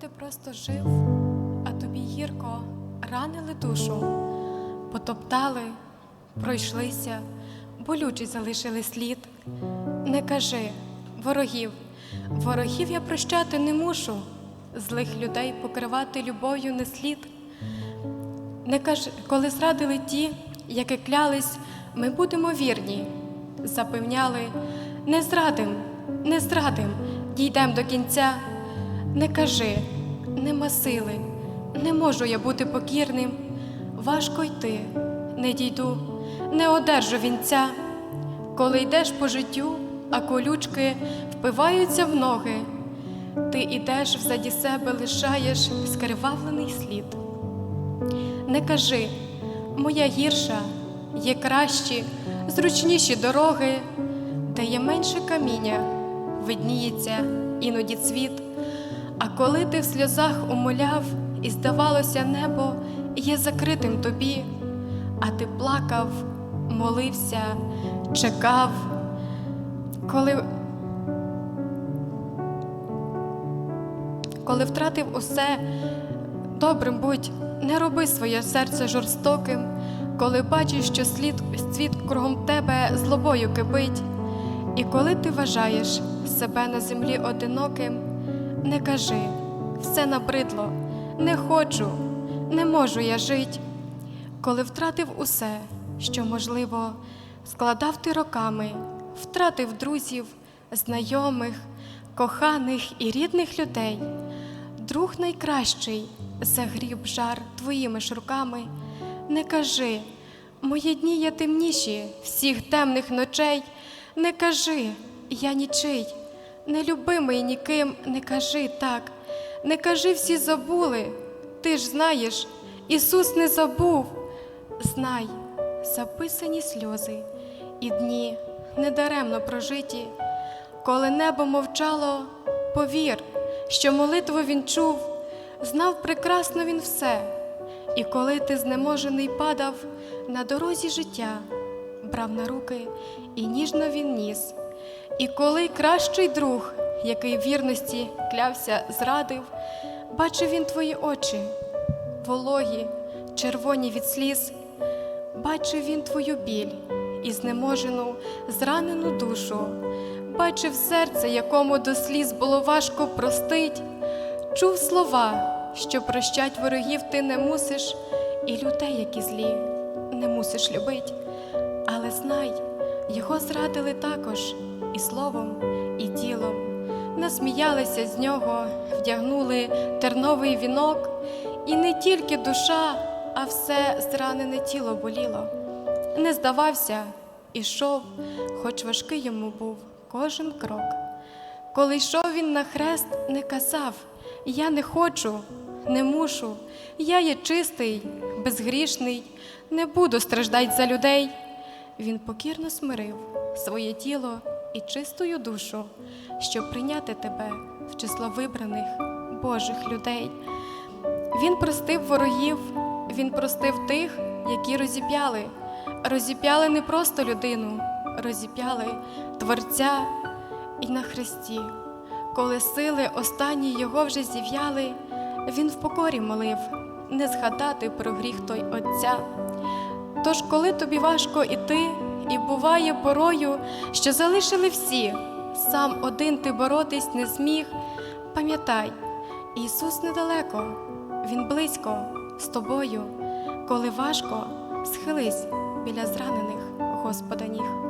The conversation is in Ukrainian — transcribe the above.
ти просто жив, а тобі гірко ранили душу, потоптали, пройшлися, болючий залишили слід. Не кажи, ворогів, ворогів я прощати не мушу, злих людей покривати любов'ю не слід. Не кажи, коли зрадили ті, які клялись, ми будемо вірні, запевняли, не зрадим, не зрадим, дійдем до кінця. Не кажи, нема сили, не можу я бути покірним. Важко йти, не дійду, не одержу вінця. Коли йдеш по життю, а колючки впиваються в ноги, ти ідеш взаді себе, лишаєш скривавлений слід. Не кажи, моя гірша, є кращі, зручніші дороги, де є менше каміння, видніється іноді цвіт. А коли ти в сльозах умоляв, і здавалося, небо є закритим тобі, а ти плакав, молився, чекав, коли, коли втратив усе, добрим будь, не роби своє серце жорстоким, коли бачиш, що слід, світ кругом тебе злобою кипить, і коли ти вважаєш себе на землі одиноким, не кажи, все набридло, не хочу, не можу я жить. Коли втратив усе, що можливо, складав ти роками, втратив друзів, знайомих, коханих і рідних людей, друг найкращий загріб жар твоїми ж руками. Не кажи, мої дні є темніші всіх темних ночей. Не кажи, я нічий, нелюбимий ніким, не кажи так, не кажи, всі забули. Ти ж знаєш, Ісус не забув. Знай, записані сльози і дні недаремно прожиті. Коли небо мовчало, повір, що молитву він чув, знав прекрасно він все. І коли ти знеможений падав на дорозі життя, брав на руки і ніжно він ніс. І коли кращий друг, який вірності клявся, зрадив, бачив він твої очі, вологі, червоні від сліз, бачив він твою біль і знеможену, зранену душу, бачив серце, якому до сліз було важко простить, чув слова, що прощать ворогів ти не мусиш, і людей, які злі, не мусиш любить. Але знай, його зрадили також і словом, і тілом. Насміялися з нього, вдягнули терновий вінок, і не тільки душа, а все зранене тіло боліло. Не здавався, ішов, хоч важкий йому був кожен крок. Коли йшов він на хрест, не казав Я не хочу, не мушу, я є чистий, безгрішний, не буду страждать за людей. Він покірно смирив своє тіло і чистою душу, щоб прийняти тебе в число вибраних Божих людей. Він простив ворогів, він простив тих, які розіп'яли, розіп'яли не просто людину, розіп'яли Творця і на хресті. Коли сили останні його вже зів'яли, він в покорі молив не згадати про гріх той Отця. Тож, коли тобі важко іти, і буває порою, що залишили всі, сам один ти боротись не зміг, пам'ятай, Ісус недалеко, Він близько з тобою, коли важко, схились біля зранених Господа ніг.